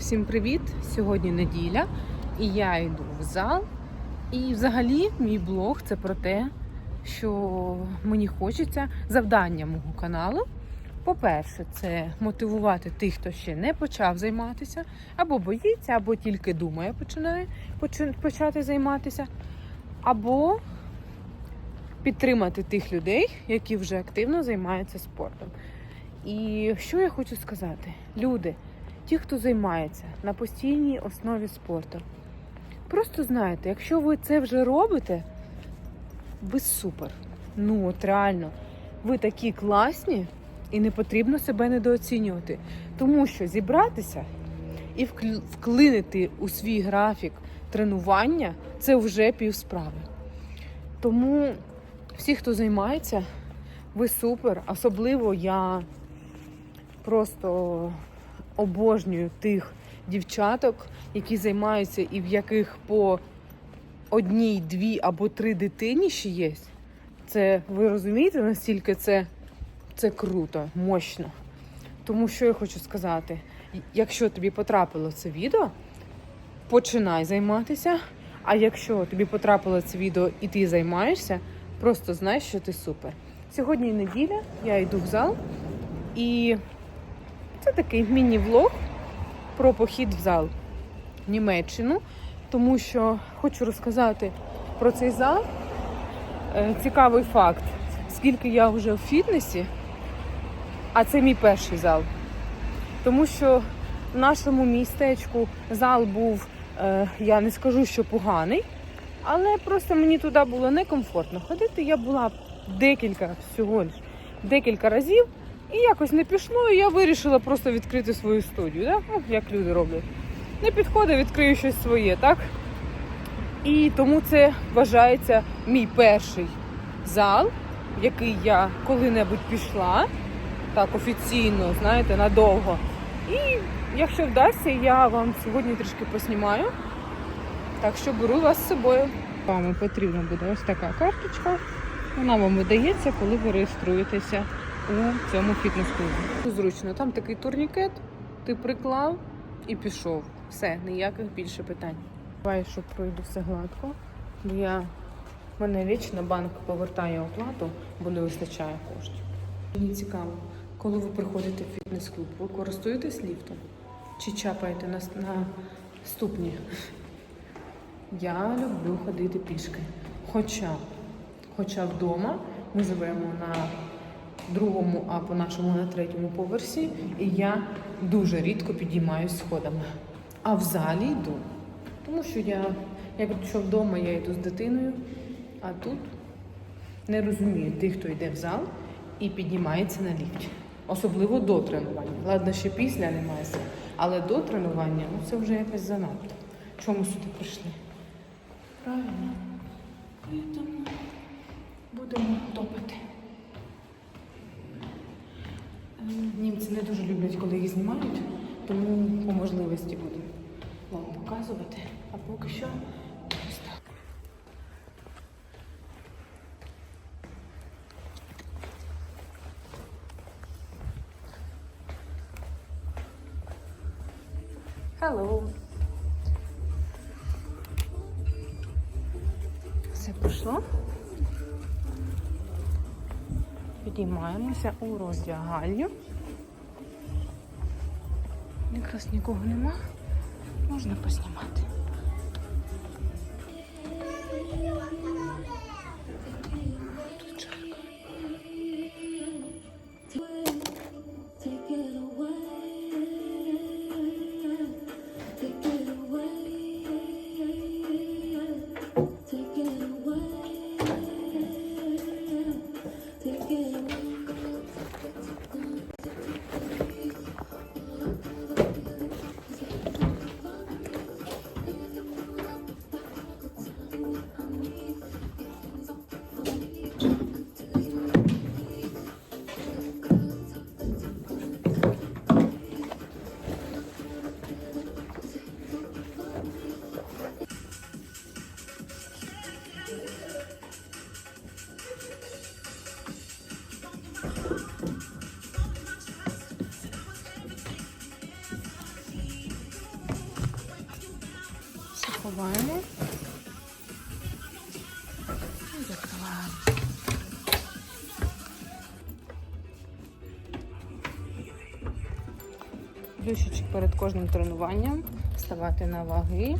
Усім привіт! Сьогодні неділя, і я йду в зал. І взагалі мій блог це про те, що мені хочеться завдання мого каналу. По-перше, це мотивувати тих, хто ще не почав займатися, або боїться, або тільки думає, починає почати займатися, або підтримати тих людей, які вже активно займаються спортом. І що я хочу сказати? Люди, ті, хто займається на постійній основі спорту, просто знайте, якщо ви це вже робите, ви супер. Ну, от реально, ви такі класні, і не потрібно себе недооцінювати. Тому що зібратися і вклинити у свій графік тренування це вже півсправи. Тому всі, хто займається, ви супер. Особливо я просто обожнюю тих дівчаток, які займаються і в яких по одній, дві або три дитині ще є. Це ви розумієте, настільки це, це круто, мощно. Тому що я хочу сказати, якщо тобі потрапило це відео, починай займатися. А якщо тобі потрапило це відео і ти займаєшся, просто знай, що ти супер. Сьогодні неділя, я йду в зал, і це такий міні-влог про похід в зал в Німеччину, тому що хочу розказати про цей зал. Е, Цікавий факт, скільки я вже в фітнесі, а це мій перший зал. Тому що в нашому містечку зал був, е, я не скажу, що поганий, але просто мені туди було некомфортно ходити. Я була декілька всього декілька разів, і якось не пішло, і я вирішила просто відкрити свою студію, да? ну, як люди роблять. Не підходить, відкрию щось своє, так? І тому це вважається мій перший зал, який я коли-небудь пішла, так офіційно, знаєте, надовго. І якщо вдасться, я вам сьогодні трішки поснімаю. Так що беру вас з собою. Вам потрібна буде ось така карточка. Вона вам видається, коли ви реєструєтеся у цьому фітнес-клубі. Зручно, там такий турнікет, ти приклав і пішов. Все, ніяких більше питань. Буває, що пройду все гладко, бо я мене вічно банк повертає оплату, бо не вистачає коштів. Мені цікаво, коли ви приходите в фітнес-клуб, ви користуєтесь ліфтом чи чапаєте на, на ступні? Я люблю ходити пішки. Хоча, хоча вдома ми живемо на другому, а по нашому на третьому поверсі, і я дуже рідко підіймаюсь сходами. А в залі йду. Тому що я, якщо вдома я йду з дитиною, а тут не розумію тих, хто йде в зал і піднімається на ліфті. Особливо до тренування. Ладно, ще після немає сил. Але до тренування ну це вже якось занадто. Чому сюди прийшли? Правильно. Будемо топати. Німці не дуже люблять, коли їх знімають, тому по можливості буду вам показувати. А поки що. Hello. Все пройшло. Підіймаємося у роздягальню. Якраз нікого нема. Можна познімати. І закриваємо. Дощечок перед кожним тренуванням. Вставати на ваги.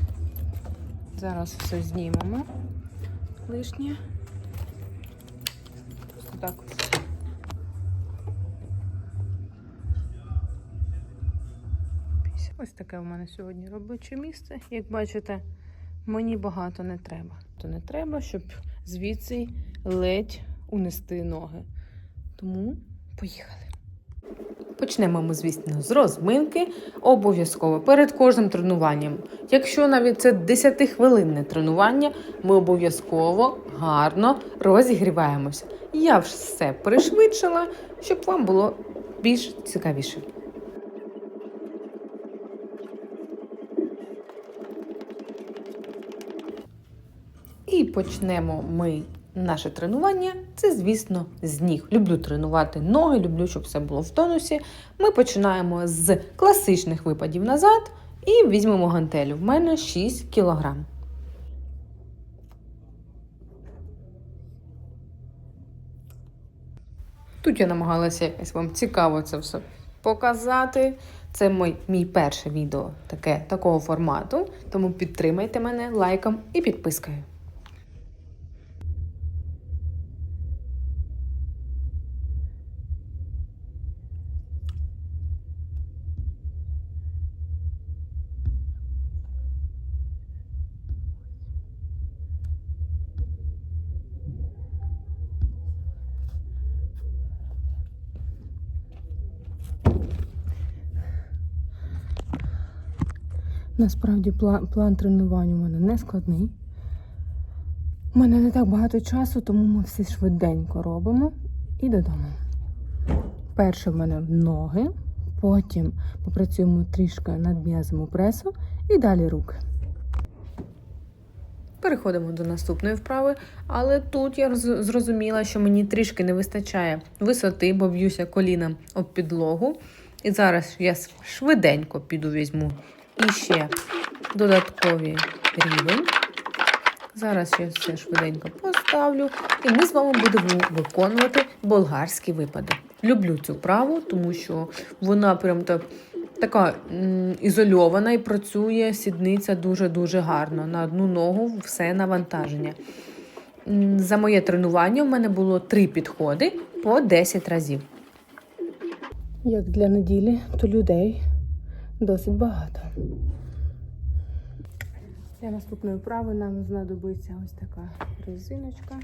Зараз все знімемо лишнє. Так. Ось таке в мене сьогодні робоче місце. Як бачите, мені багато не треба. То не треба, щоб звідси ледь унести ноги. Тому поїхали. Почнемо ми, звісно, з розминки. Обов'язково перед кожним тренуванням. Якщо навіть це 10-хвилинне тренування, ми обов'язково гарно розігріваємося. Я все пришвидшила, щоб вам було більш цікавіше. І почнемо ми наше тренування. Це, звісно, з ніг. Люблю тренувати ноги, люблю, щоб все було в тонусі. Ми починаємо з класичних випадів назад і візьмемо гантелю. В мене 6 кг. Тут я намагалася якось вам цікаво це все показати. Це мій, мій перше відео таке, такого формату. Тому підтримайте мене лайком і підпискою. Насправді план, план тренувань у мене не складний. У мене не так багато часу, тому ми все швиденько робимо і додому. Перше в мене ноги, потім попрацюємо трішки над м'язом пресу і далі руки. Переходимо до наступної вправи, але тут я зрозуміла, що мені трішки не вистачає висоти, бо б'юся коліном об підлогу. І зараз я швиденько піду візьму і ще додатковий рівень. Зараз я все швиденько поставлю, і ми з вами будемо виконувати болгарські випади. Люблю цю праву, тому що вона прям так, така ізольована і працює сідниця дуже-дуже гарно. На одну ногу все навантаження. За моє тренування в мене було три підходи по 10 разів. Як для неділі, то людей досить багато. Для наступної вправи нам знадобиться ось така резиночка.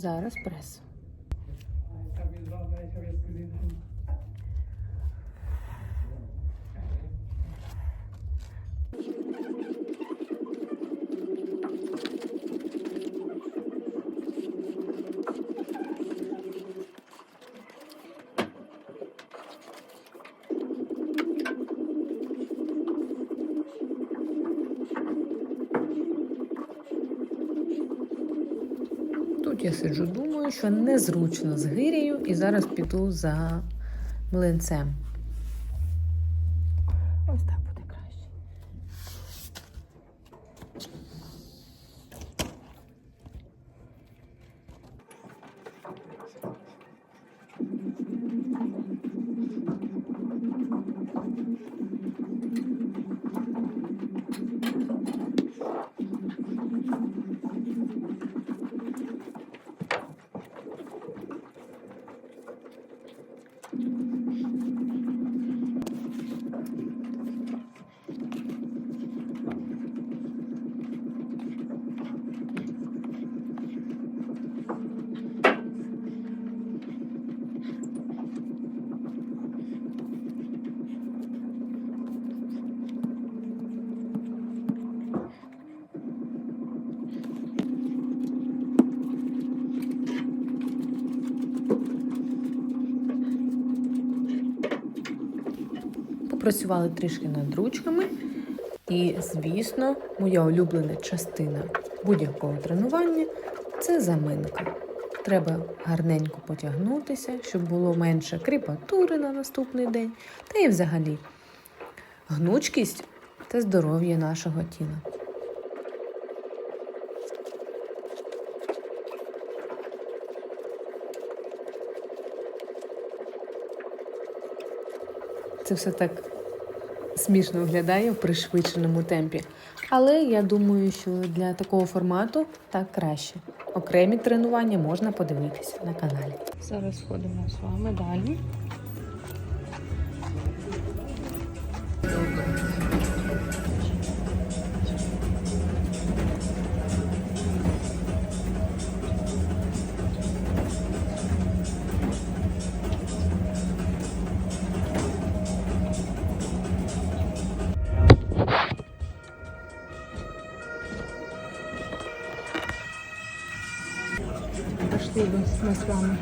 Зараз прес. Тут я сиджу, думаю, що незручно з гирією, і зараз піду за млинцем. Попрацювали трішки над ручками. І, звісно, моя улюблена частина будь-якого тренування це заминка. Треба гарненько потягнутися, щоб було менше кріпатури на наступний день, та й взагалі гнучкість та здоров'я нашого тіла. Це все так смішно виглядає в пришвидшеному темпі. Але я думаю, що для такого формату так краще. Окремі тренування можна подивитися на каналі. Зараз ходимо з вами далі. Ми з вами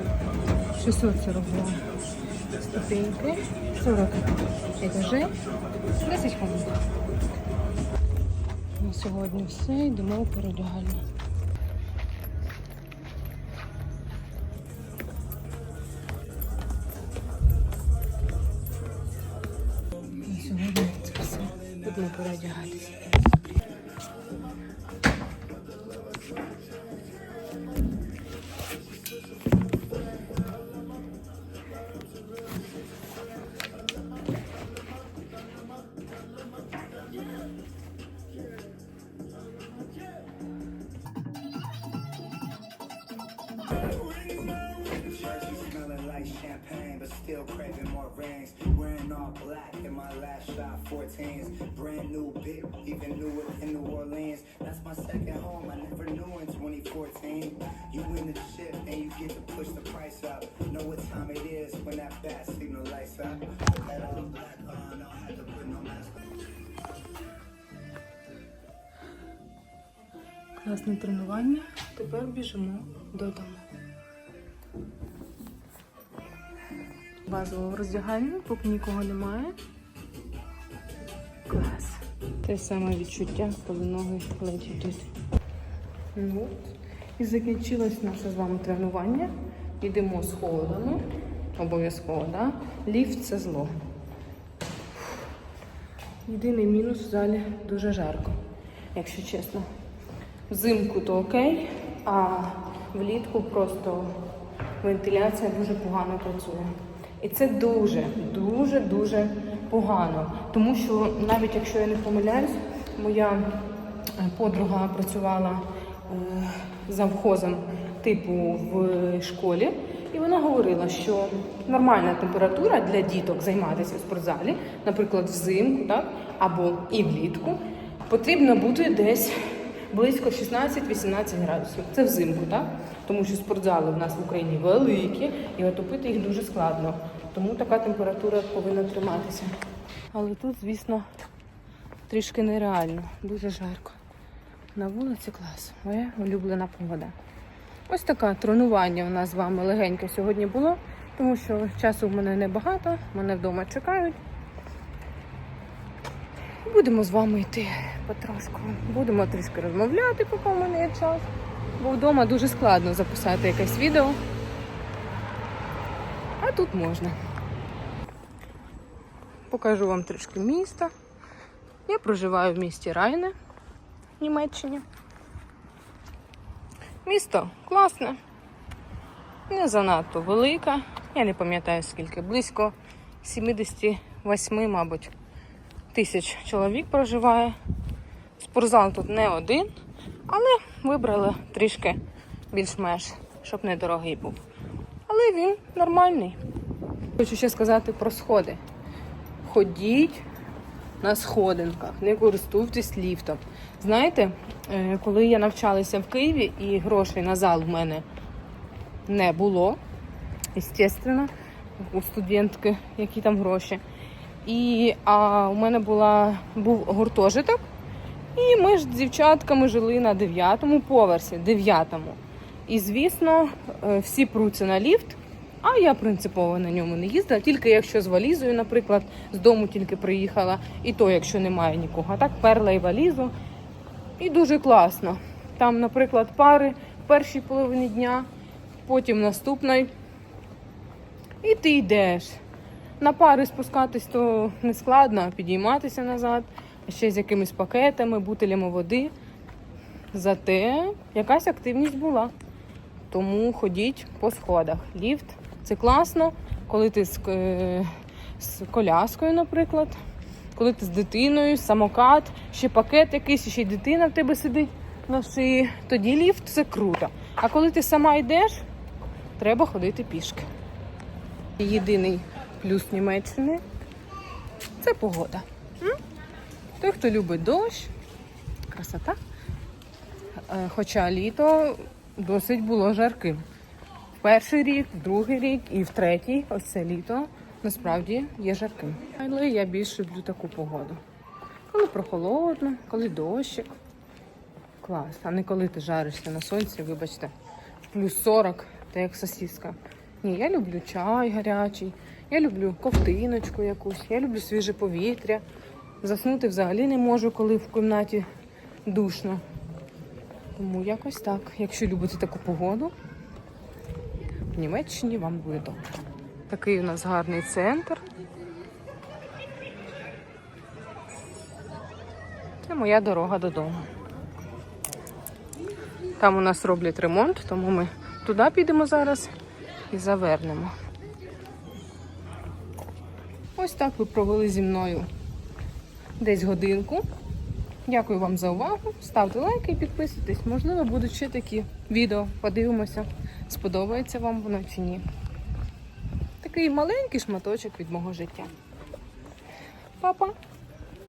642 ступеньки, 40 етажей, 10 хвилин. На сьогодні все, йдемо у передягальню. На сьогодні це все. Будемо переодягатися. Still craving more rings. Wearing all black in my last shot, 14s. Brand new bit, even knew it in New Orleans. That's my second home, I never knew in 2014. You win the ship and you get to push the price up. Know what time it is when that bat signal lights up. That all black on, don't have to put no mask on. Класне тренування. Тепер біжимо додому. Базово роздягальня, поки нікого немає. Клас. Те саме відчуття, коли ноги ледь йдуть. Ну, і закінчилось наше з вами тренування. Йдемо сходами. Обов'язково, да? Ліфт це зло. Єдиний мінус в залі дуже жарко, якщо чесно. Взимку то окей, а влітку просто вентиляція дуже погано працює. І це дуже, дуже, дуже погано. Тому що навіть якщо я не помиляюсь, моя е, подруга працювала е, завхозом типу в школі, і вона говорила, що нормальна температура для діток займатися в спортзалі, наприклад, взимку, так, або і влітку, потрібно бути десь близько 16-18 градусів. Це взимку, так? Тому що спортзали в нас в Україні великі, і отопити їх дуже складно. Тому така температура повинна триматися. Але тут, звісно, трішки нереально, дуже жарко. На вулиці клас, моя улюблена погода. Ось таке тренування у нас з вами легеньке сьогодні було, тому що часу в мене небагато, мене вдома чекають. Будемо з вами йти потрошку. Будемо трішки розмовляти, поки в мене є час. Бо вдома дуже складно записати якесь відео. А тут можна. Покажу вам трішки міста. Я проживаю в місті Райне в Німеччині. Місто класне, не занадто велике. Я не пам'ятаю скільки, близько 78, мабуть, тисяч чоловік проживає. Спортзал тут не один, але вибрали трішки більш-менш, щоб недорогий був. Але він нормальний. Хочу ще сказати про сходи. Ходіть на сходинках, не користуйтесь ліфтом. Знаєте, е, коли я навчалася в Києві і грошей на зал в мене не було, звісно, у студентки, які там гроші. І а у мене була, був гуртожиток, і ми ж з дівчатками жили на дев'ятому поверсі, дев'ятому. І звісно, е, всі пруться на ліфт, А я принципово на ньому не їздила, тільки якщо з валізою, наприклад, з дому тільки приїхала, і то, якщо немає нікого. А так перла і валізу. І дуже класно. Там, наприклад, пари в першій половині дня, потім наступної. І ти йдеш. На пари спускатись то не складно, а підійматися назад, ще з якимись пакетами, бутилями води. Зате якась активність була. Тому ходіть по сходах. Ліфт це класно, коли ти з, е, з коляскою, наприклад, коли ти з дитиною, самокат, ще пакет якийсь, ще й дитина в тебе сидить на шиї. Тоді ліфт це круто. А коли ти сама йдеш, треба ходити пішки. Єдиний плюс Німеччини це погода. Той, хто любить дощ, красота. Е, Хоча літо досить було жарким. В перший рік, другий рік і в третій, ось це літо, насправді є жарким. Але я більше люблю таку погоду. Коли прохолодно, коли дощик. Клас. А не коли ти жаришся на сонці, вибачте, плюс 40, та як сосіска. Ні, я люблю чай гарячий, я люблю ковтиночку якусь, я люблю свіже повітря. Заснути взагалі не можу, коли в кімнаті душно. Тому якось так. Якщо любите таку погоду, в Німеччині вам буде добре. Такий у нас гарний центр. Це моя дорога додому. Там у нас роблять ремонт, тому ми туди підемо зараз і завернемо. Ось так ви провели зі мною десь годинку. Дякую вам за увагу. Ставте лайки і підписуйтесь. Можливо, будуть ще такі відео. Подивимося, сподобається вам воно чи ні. Такий маленький шматочок від мого життя. Па-па!